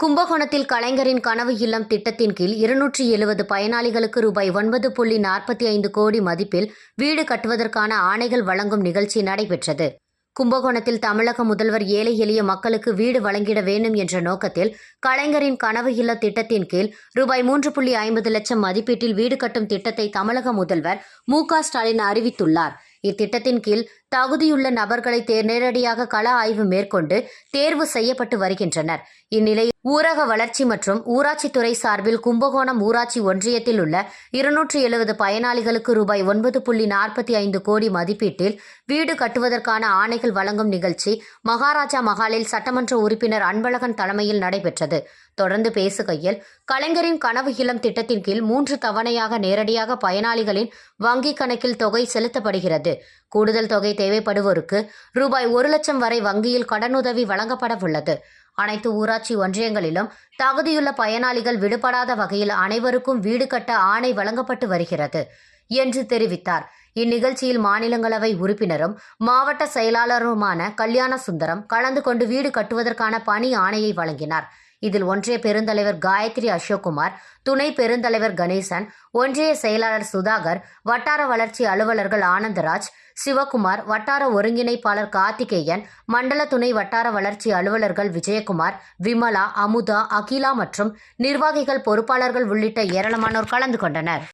கும்பகோணத்தில் கலைஞரின் கனவு இல்லம் திட்டத்தின் கீழ் இருநூற்றி எழுபது பயனாளிகளுக்கு ரூபாய் ஒன்பது புள்ளி நாற்பத்தி ஐந்து கோடி மதிப்பில் வீடு கட்டுவதற்கான ஆணைகள் வழங்கும் நிகழ்ச்சி நடைபெற்றது. கும்பகோணத்தில் தமிழக முதல்வர் ஏழை எளிய மக்களுக்கு வீடு வழங்கிட வேண்டும் என்ற நோக்கத்தில் கலைஞரின் கனவு இல்ல திட்டத்தின் கீழ் ரூபாய் மூன்று புள்ளி ஐம்பது லட்சம் மதிப்பீட்டில் வீடு கட்டும் திட்டத்தை தமிழக முதல்வர் மு க ஸ்டாலின் அறிவித்துள்ளார். இத்திட்டத்தின் கீழ் தகுதியுள்ள நபர்களை நேரடியாக கள ஆய்வு மேற்கொண்டு தேர்வு செய்யப்பட்டு வருகின்றனர். இந்நிலையில் ஊரக வளர்ச்சி மற்றும் ஊராட்சித்துறை சார்பில் கும்பகோணம் ஊராட்சி ஒன்றியத்தில் உள்ள இருநூற்றி எழுபது பயனாளிகளுக்கு ரூபாய் ஒன்பது புள்ளி நாற்பத்தி ஐந்து கோடி மதிப்பீட்டில் வீடு கட்டுவதற்கான ஆணைகள் வழங்கும் நிகழ்ச்சி மகாராஜா மகாலில் சட்டமன்ற உறுப்பினர் அன்பழகன் தலைமையில் நடைபெற்றது. தொடர்ந்து பேசுகையில் கலைஞரின் கனவு இளம் திட்டத்தின் கீழ் மூன்று தவணையாக நேரடியாக பயனாளிகளின் வங்கிக் கணக்கில் தொகை செலுத்தப்படுகிறது. கூடுதல் தொகை தேவைப்படுவோருக்கு ரூபாய் ஒரு லட்சம் வரை வங்கியில் கடனுதவி வழங்கப்பட உள்ளது அனைத்து ஊராட்சி ஒன்றியங்களிலும் தகுதியுள்ள பயனாளிகள் விடுபடாத வகையில் அனைவருக்கும் வீடு கட்ட ஆணை வழங்கப்பட்டு வருகிறது என்று தெரிவித்தார். இந்நிகழ்ச்சியில் மாநிலங்களவை உறுப்பினரும் மாவட்ட செயலாளருமான கல்யாண சுந்தரம் கலந்து கொண்டு வீடு கட்டுவதற்கான பணி ஆணையை வழங்கினார். இதில் ஒன்றிய பெருந்தலைவர் காயத்ரி அசோக்குமார் துணை பெருந்தலைவர் கணேசன் ஒன்றிய செயலாளர் சுதாகர் வட்டார வளர்ச்சி அலுவலர்கள் ஆனந்தராஜ் சிவகுமார் வட்டார ஒருங்கிணைப்பாளர் கார்த்திகேயன் மண்டல துணை வட்டார வளர்ச்சி அலுவலர்கள் விஜயகுமார் விமலா அமுதா அகிலா மற்றும் நிர்வாகிகள் பொறுப்பாளர்கள் உள்ளிட்ட ஏராளமானோர் கலந்து கொண்டனர்.